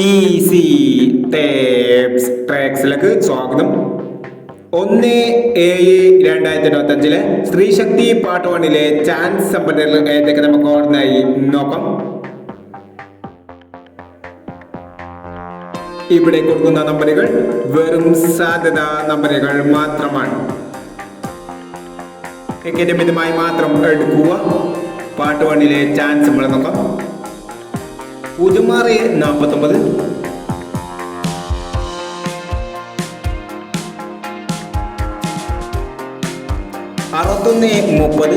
Easy tapes ട്രാക്സിലേക്ക് സ്വാഗതം. ഒന്ന് ഏഴ് രണ്ടായിരത്തി ഇരുപത്തി അഞ്ചിലെ സ്ത്രീശക്തി പാർട്ട് വണ്ണിലെ ചാൻസ് സമ്പന്നരിൽ ഏതൊക്കെ നമുക്ക് ഓർമ്മയായി? നോക്കാം. ഇവിടെ കൊടുക്കുന്ന നമ്പറുകൾ വെറും സാധ്യത നമ്പറുകൾ മാത്രമാണ്. ക്രിക്കറ്റ് മിതമായി മാത്രം എടുക്കുക? പാർട്ട് വണ്ണിലെ ചാൻസ് നമ്മൾ നോക്കാം. പൂജ്യം നാൽപ്പത്തൊമ്പത് അറുപത്തൊന്ന് മുപ്പത്.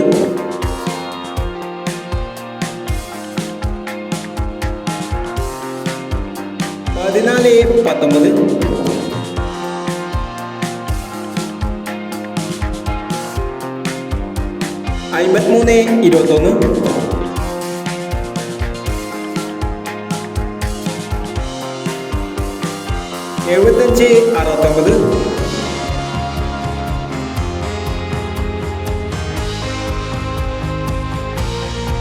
പതിനാല് പത്തൊമ്പത്. അമ്പത്തിമൂന്ന് ഇരുപത്തൊന്ന്. എഴുപത്തഞ്ച് അറുപത്തൊമ്പത്.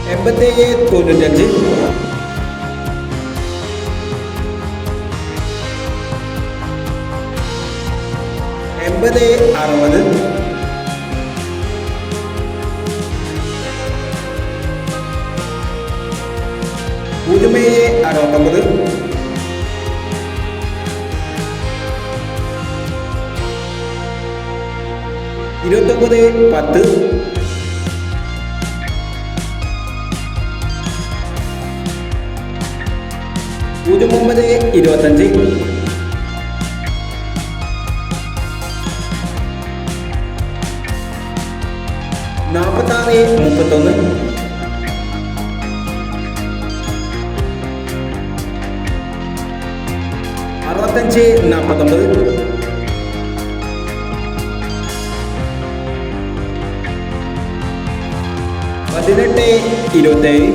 എൺപത്തേഴ് തൊണ്ണൂറ്റഞ്ച്. എൺപത് അറുപത്. പൂജ്യം അറുപത്തൊമ്പത്. ഇരുപത്തൊമ്പത് പത്ത്. പൂജ്യം ഒമ്പത് ഇരുപത്തഞ്ച്. നാൽപ്പത്താറ് മുപ്പത്തൊന്ന്. അറുപത്തഞ്ച് നാൽപ്പത്തൊമ്പത് പതിനെട്ട് ഇരുപത്തേഴ്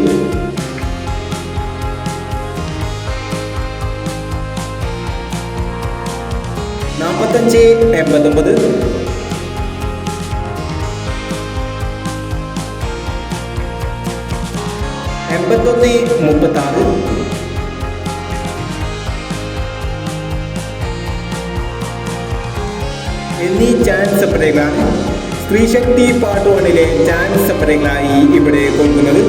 നാൽപ്പത്തഞ്ച് എൺപത്തൊമ്പത്. എൺപത്തൊന്ന് മുപ്പത്താറ്. എന്നീ ചാൻസ് പട്ടികകളാണ് സ്ത്രീശക്തി പാർട്ട് വണ്ണിലെ ചാൻസ് പട്ടികകളായി ഇവിടെ കൊടുക്കുന്നത്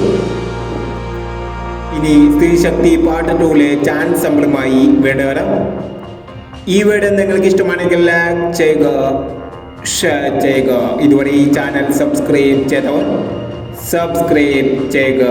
ഇനി സ്ത്രീശക്തി പാർട്ട് ടൂവിലെ ചാൻസ് സമ്പളുമായി വേണ്ട വരാം. ഈ വീഡിയോ നിങ്ങൾക്ക് ഇഷ്ടമാണെങ്കിൽ ലൈക്ക് ചെയ്യുക ഷെയർ ചെയ്യുക. ഇതുവരെ ഈ ചാനൽ സബ്സ്ക്രൈബ് ചെയ്തവർ സബ്സ്ക്രൈബ് ചെയ്യുക.